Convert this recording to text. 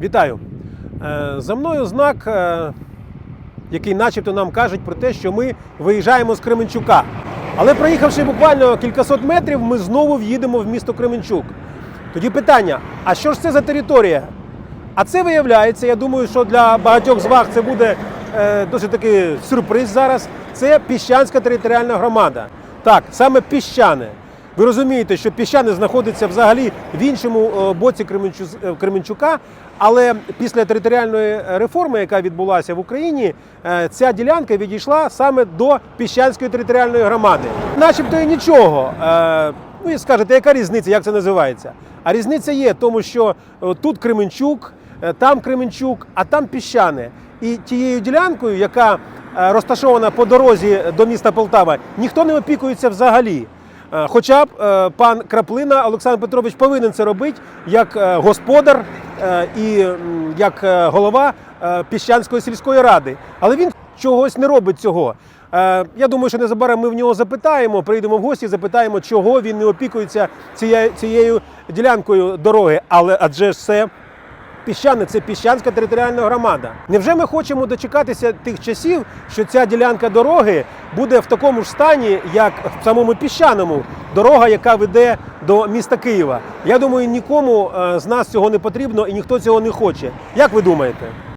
Вітаю! Е, За мною знак, е, який начебто нам кажуть про те, що ми виїжджаємо з Кременчука. Але проїхавши буквально кількасот метрів, ми знову в'їдемо в місто Кременчук. Тоді питання: а що ж це за територія? А це виявляється, я думаю, що для багатьох з вас це буде е, досить такий сюрприз зараз. Це Піщанська територіальна громада. Так, саме піщане. Ви розумієте, що піщане знаходиться взагалі в іншому е, боці е, Кременчука, але після територіальної реформи, яка відбулася в Україні, е, ця ділянка відійшла саме до Піщанської територіальної громади. Начебто і нічого. Ну і скажете, яка різниця, як це називається? А різниця є, тому що тут Кременчук, там Кременчук, а там піщане. І тією ділянкою, яка розташована по дорозі до міста Полтава, ніхто не опікується взагалі. Е, Хоча б е, пан Краплина Олександр Петрович повинен це робити як е, господар і як голова Піщанської сільської ради. Але він чогось не робить цього. Я думаю, що незабаром ми в нього запитаємо, прийдемо в гості, запитаємо, чого він не опікується цією, цією ділянкою дороги. Але адже ж це Піщане це піщанська територіальна громада. Невже ми хочемо дочекатися тих часів, що ця ділянка дороги буде в такому ж стані, як в самому піщаному дорога, яка веде до міста Києва? Я думаю, нікому е, з нас цього не потрібно і ніхто цього не хоче. Як ви думаєте?